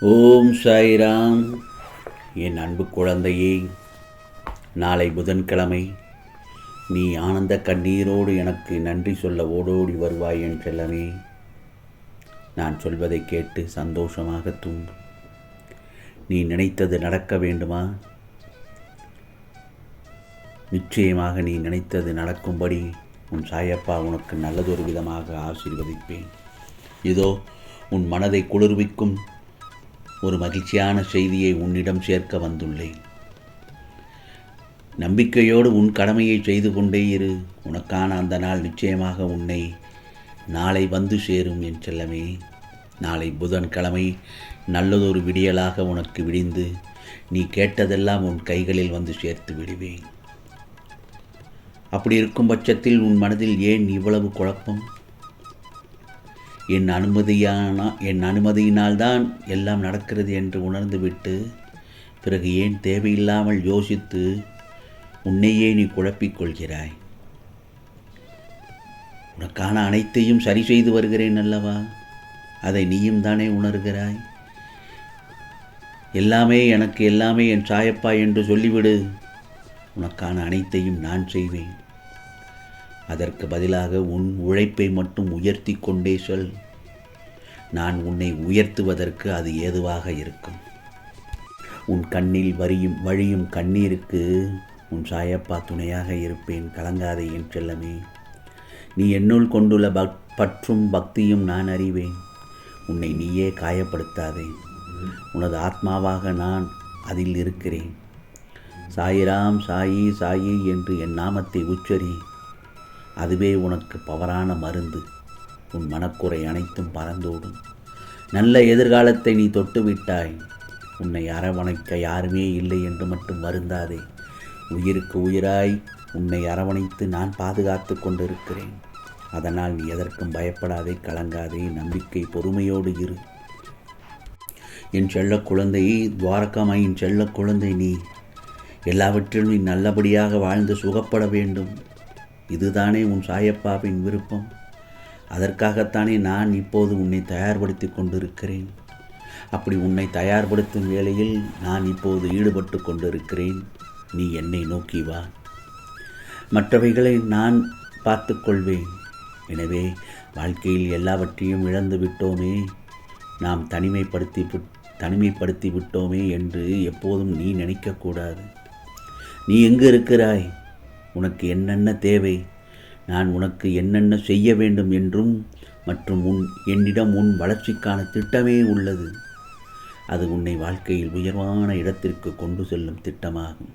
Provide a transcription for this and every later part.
ஓம் சாய்ராம். என் அன்பு குழந்தையே நாளை புதன்கிழமை நீ ஆனந்த கண்ணீரோடு எனக்கு நன்றி சொல்ல ஓடோடி வருவாய் என் செல்லமே. நான் சொல்வதை கேட்டு சந்தோஷமாக தூங்கு. நீ நினைத்தது நடக்க வேண்டுமா? நிச்சயமாக நீ நினைத்தது நடக்கும்படி உன் சாயப்பா உனக்கு நல்லதொரு விதமாக ஆசீர்வதிப்பேன். இதோ உன் மனதை குளிர்விக்கும் ஒரு மகிழ்ச்சியான செய்தியை உன்னிடம் சேர்க்க வந்துள்ளேன். நம்பிக்கையோடு உன் கடமையை செய்து கொண்டே இரு. உனக்கான அந்த நாள் நிச்சயமாக உன்னை நாளை வந்து சேரும் என் செல்லமே. நாளை புதன்கிழமை நல்லதொரு விடியலாக உனக்கு விடிந்து நீ கேட்டதெல்லாம் உன் கைகளில் வந்து சேர்த்து விடுவேன். அப்படி இருக்கும் பட்சத்தில் உன் மனதில் ஏன் இவ்வளவு குழப்பம்? என் அனுமதியானா என் அனுமதியினால்தான் எல்லாம் நடக்கிறது என்று உணர்ந்துவிட்டு பிறகு ஏன் தேவையில்லாமல் யோசித்து உன்னையே நீ குழப்பிக்கொள்கிறாய் உனக்கான அனைத்தையும் சரி செய்து வருகிறேன் அல்லவா? அதை நீயும் தானே உணர்கிறாய்? எல்லாமே எனக்கு எல்லாமே என் சாயப்பா என்று சொல்லிவிடு. உனக்கான அனைத்தையும் நான் செய்வேன். அதற்கு பதிலாக உன் உழைப்பை மட்டும் உயர்த்தி கொண்டே சொல். நான் உன்னை உயர்த்துவதற்கு அது ஏதுவாக இருக்கும். உன் கண்ணில் வரியும் வழியும் கண்ணீருக்கு உன் சாயப்பா துணையாக இருப்பேன். கலங்காதே என் செல்லமே. நீ என்னுள் கொண்டுள்ள பக் பற்றும் பக்தியும் நான் அறிவேன். உன்னை நீயே காயப்படுத்தாதே. உனது ஆத்மாவாக நான் அதில் இருக்கிறேன். சாயிராம் சாயி சாயி என்று என் நாமத்தை உச்சரி. அதுவே உனக்கு பவரான மருந்து. உன் மனக்குறை அனைத்தும் பறந்தோடும். நல்ல எதிர்காலத்தை நீ தொட்டுவிட்டாய். உன்னை அரவணைக்க யாருமே இல்லை என்று மட்டும் வருந்தாதே. உயிருக்கு உயிராய் உன்னை அரவணைத்து நான் பாதுகாத்து கொண்டிருக்கிறேன். அதனால் நீ எதற்கும் பயப்படாதே கலங்காதே நம்பிக்கை பொறுமையோடு இரு. என் செல்ல குழந்தை துவாரகாமாயின் செல்ல குழந்தை நீ. எல்லாவற்றிலும் நீ நல்லபடியாக வாழ்ந்து சுகப்பட வேண்டும். இதுதானே உன் சாயப்பாவின் விருப்பம்? அதற்காகத்தானே நான் இப்போது உன்னை தயார்படுத்தி கொண்டிருக்கிறேன். அப்படி உன்னை தயார்படுத்தும் வேளையில் நான் இப்போது ஈடுபட்டு கொண்டிருக்கிறேன். நீ என்னை நோக்கி வா. மற்றவைகளை நான் பார்த்துக்கொள்வேன் எனவே வாழ்க்கையில் எல்லாவற்றையும் இழந்து விட்டோமே. நாம் தனிமைப்படுத்தி விட்- தனிமைப்படுத்தி விட்டோமே என்று எப்போதும் நீ நினைக்கக்கூடாது நீ எங்கு இருக்கிறாய்? உனக்கு என்னென்ன தேவை? நான் உனக்கு என்னென்ன செய்ய வேண்டும் என்றும் மற்றும் உன் என்னிடம் உன் வளர்ச்சிக்கான திட்டமே உள்ளது. அது உன்னை வாழ்க்கையில் உயர்வான இடத்திற்கு கொண்டு செல்லும் திட்டமாகும்.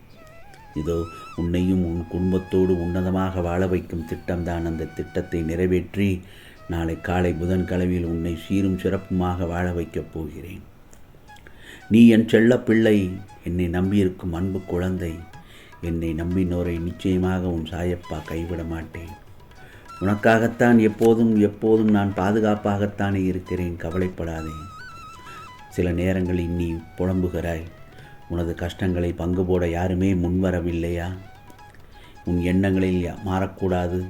இதோ உன்னையும் உன் குடும்பத்தோடு உன்னதமாக வாழ வைக்கும் திட்டம்தான் அந்த திட்டத்தை நிறைவேற்றி நாளை காலை புதன்கிழமையில் உன்னை சீரும் சிறப்புமாக வாழ வைக்கப் போகிறேன். நீ என் செல்ல பிள்ளை என்னை நம்பியிருக்கும் அன்பு குழந்தை. என்னை நம்பினோரை நிச்சயமாக உன் சாயப்பா கைவிட மாட்டேன். உனக்காகத்தான் எப்போதும் எப்போதும் நான் பாதுகாப்பாகத்தானே இருக்கிறேன் கவலைப்படாதே. சில நேரங்களில் நீ புலம்புகிறாய். உனது கஷ்டங்களை பங்கு போட யாருமே முன்வரவில்லையா? உன் எண்ணங்களில் யா- மாறக்கூடாது.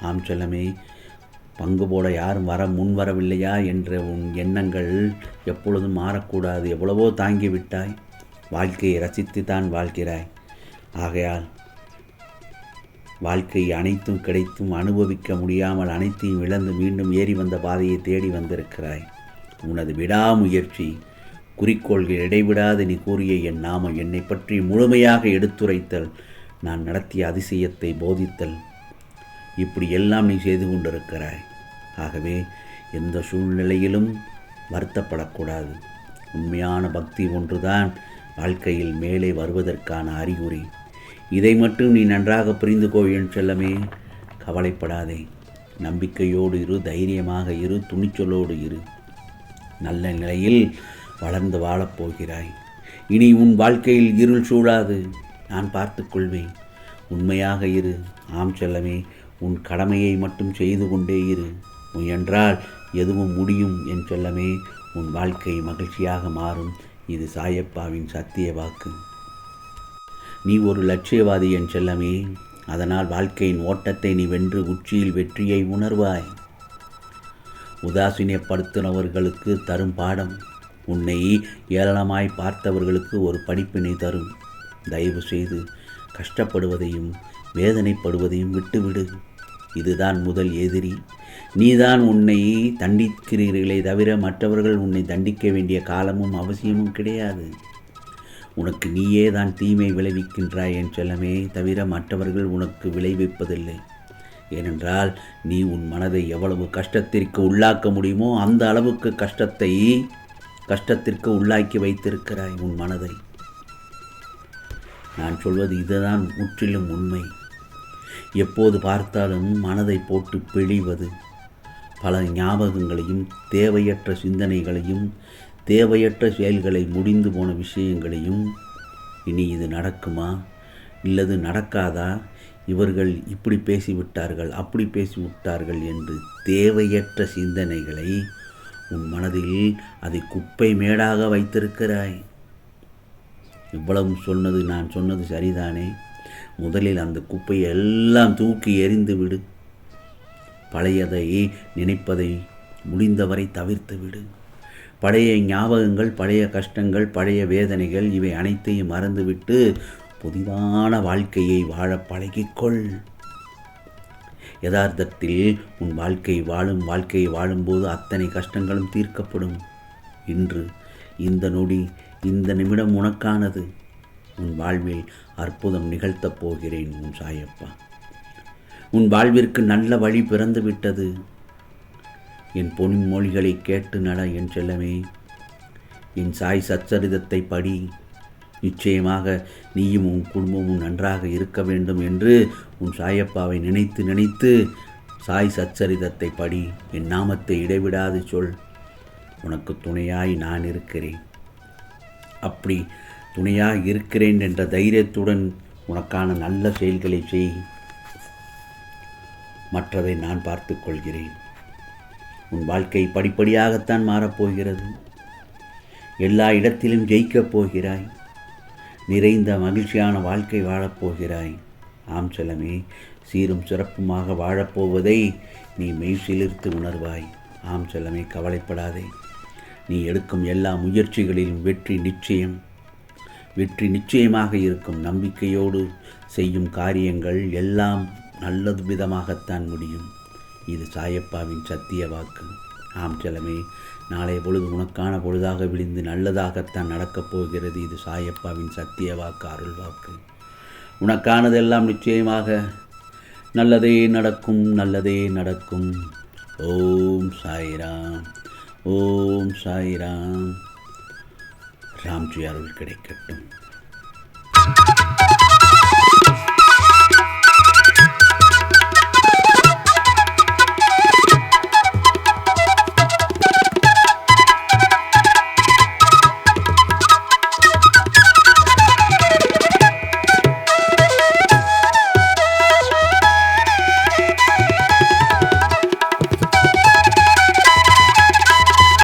ஆம் செல்லமே பங்கு போட யாரும் வர முன் வரவில்லையா என்ற உன் எண்ணங்கள் எப்பொழுதும் மாறக்கூடாது. எவ்வளவோ தாங்கிவிட்டாய். வாழ்க்கையை ரசித்து தான் வாழ்கிறாய். ஆகையால் வாழ்க்கை அனைத்தும் கிடைத்தும் அனுபவிக்க முடியாமல் அனைத்தையும் இழந்து மீண்டும் ஏறி வந்த பாதையை தேடி வந்திருக்கிறாய். உனது விடாமுயற்சி குறிக்கோள்கள் இடைவிடாது நீ கூறிய என் நாமம் என்னை பற்றி முழுமையாக எடுத்துரைத்தல். நான் நடத்திய அதிசயத்தை போதித்தல். இப்படி எல்லாம் நீ செய்து கொண்டிருக்கிறாய். ஆகவே எந்த சூழ்நிலையிலும் வருத்தப்படக்கூடாது. உண்மையான பக்தி ஒன்றுதான் வாழ்க்கையில் மேலே வருவதற்கான அறிகுறி. இதை மட்டும் நீ நன்றாக புரிந்து கொள் என் செல்லமே. கவலைப்படாதே. நம்பிக்கையோடு இரு தைரியமாக இரு துணிச்சலோடு இரு. நல்ல நிலையில் வளர்ந்து வாழப்போகிறாய் இனி உன் வாழ்க்கையில் இருள் சூழாது. நான் பார்த்துக்கொள்வேன் உண்மையாக இரு. ஆம் செல்லமே உன் கடமையை மட்டும் செய்து கொண்டே இரு. முயன்றால் எதுவும் முடியும் என் செல்லமே. உன் வாழ்க்கை மகிழ்ச்சியாக மாறும். இது சாயப்பாவின் சத்திய வாக்கு. நீ ஒரு லட்சியவாதி என் செல்லமே. அதனால் வாழ்க்கையின் ஓட்டத்தை நீ வென்று உச்சியில் வெற்றியை உணர்வாய். உதாசீனப்படுத்தினவர்களுக்கு தரும் பாடம் உன்னை ஏளனமாய் பார்த்தவர்களுக்கு ஒரு படிப்பினை தரும். தயவு செய்து கஷ்டப்படுவதையும் வேதனைப்படுவதையும் விட்டுவிடு. இதுதான் முதல் எதிரி. நீதான் உன்னை தண்டிக்கிறீர்களே தவிர மற்றவர்கள் உன்னை தண்டிக்க வேண்டிய காலமும் அவசியமும் கிடையாது. உனக்கு நீயே தான் தீமை விளைவிக்கின்றாய் என் செல்லமே தவிர மற்றவர்கள் உனக்கு விளைவிப்பதில்லை. ஏனென்றால் நீ உன் மனதை எவ்வளவு கஷ்டத்திற்கு உள்ளாக்க முடியுமோ அந்த அளவுக்கு கஷ்டத்தை கஷ்டத்திற்கு உள்ளாக்கி வைத்திருக்கிறாய் உன் மனதை. நான் சொல்வது இதுதான் முற்றிலும் உண்மை. எப்போது பார்த்தாலும் மனதை போட்டு பிழிவது பல ஞாபகங்களையும் தேவையற்ற சிந்தனைகளையும் தேவையற்ற செயல்களை முடிந்து போன விஷயங்களையும் இனி இது நடக்குமா? இல்லது நடக்காதா? இவர்கள் இப்படி பேசிவிட்டார்கள் அப்படி பேசிவிட்டார்கள் என்று தேவையற்ற சிந்தனைகளை உன் மனதில் அதை குப்பை மேடாக வைத்திருக்கிறாய். இவ்வளவு சொன்னது நான் சொன்னது சரிதானே? முதலில் அந்த குப்பையை எல்லாம் தூக்கி எறிந்து விடு. பழையதை நினைப்பதை முடிந்தவரை தவிர்த்து விடு. பழைய ஞாபகங்கள் பழைய கஷ்டங்கள் பழைய வேதனைகள் இவை அனைத்தையும் மறந்துவிட்டு புதிதான வாழ்க்கையை வாழ பழகிக்கொள். யதார்த்தத்தில் உன் வாழ்க்கை வாழும் வாழ்க்கையை வாழும்போது அத்தனை கஷ்டங்களும் தீர்க்கப்படும். இன்று இந்த நொடி இந்த நிமிடம் உனக்கானது. உன் வாழ்வில் அற்புதம் நிகழ்த்தப் போகிறேன் உன் சாயப்பா. உன் வாழ்விற்கு நல்ல வழி பிறந்து விட்டது என் பொன்மொழிகளை கேட்டு நட என் செல்லமே. என் சாய் சச்சரிதத்தை படி நிச்சயமாக நீயும் உன் குடும்பமும் நன்றாக இருக்க வேண்டும் என்று உன் சாயப்பாவை நினைத்து நினைத்து சாய் சச்சரிதத்தை படி என் நாமத்தை இடைவிடாது சொல். உனக்கு துணையாய் நான் இருக்கிறேன். அப்படி துணையாக இருக்கிறேன் என்ற தைரியத்துடன் உனக்கான நல்ல செயல்களை செய். மற்றதை நான் பார்த்து கொள்கிறேன். உன் வாழ்க்கை படிப்படியாகத்தான் மாறப்போகிறது. எல்லா இடத்திலும் ஜெயிக்கப் போகிறாய். நிறைந்த மகிழ்ச்சியான வாழ்க்கை வாழப்போகிறாய். ஆம் செல்லமே சீரும் சிறப்புமாக வாழப்போவதை நீ மெய் சிலிர்த்து உணர்வாய். ஆம் செல்லமே கவலைப்படாதே. நீ எடுக்கும் எல்லா முயற்சிகளிலும் வெற்றி நிச்சயம். வெற்றி நிச்சயமாக இருக்கும். நம்பிக்கையோடு செய்யும் காரியங்கள் எல்லாம் நல்லது விதமாகத்தான் முடியும். இது சாயப்பாவின் சத்திய வாக்கு. ஆம் செலமே நாளைய பொழுது உனக்கான பொழுதாக விழிந்து நல்லதாகத்தான் நடக்கப் போகிறது. இது சாயப்பாவின் சத்திய வாக்கு அருள் வாக்கு. உனக்கானதெல்லாம் நிச்சயமாக நல்லதே நடக்கும் நல்லதே நடக்கும். ஓம் சாய்ராம் ஓம் சாய்ராம். ராம்ஜி அருள் கிடைக்கட்டும்.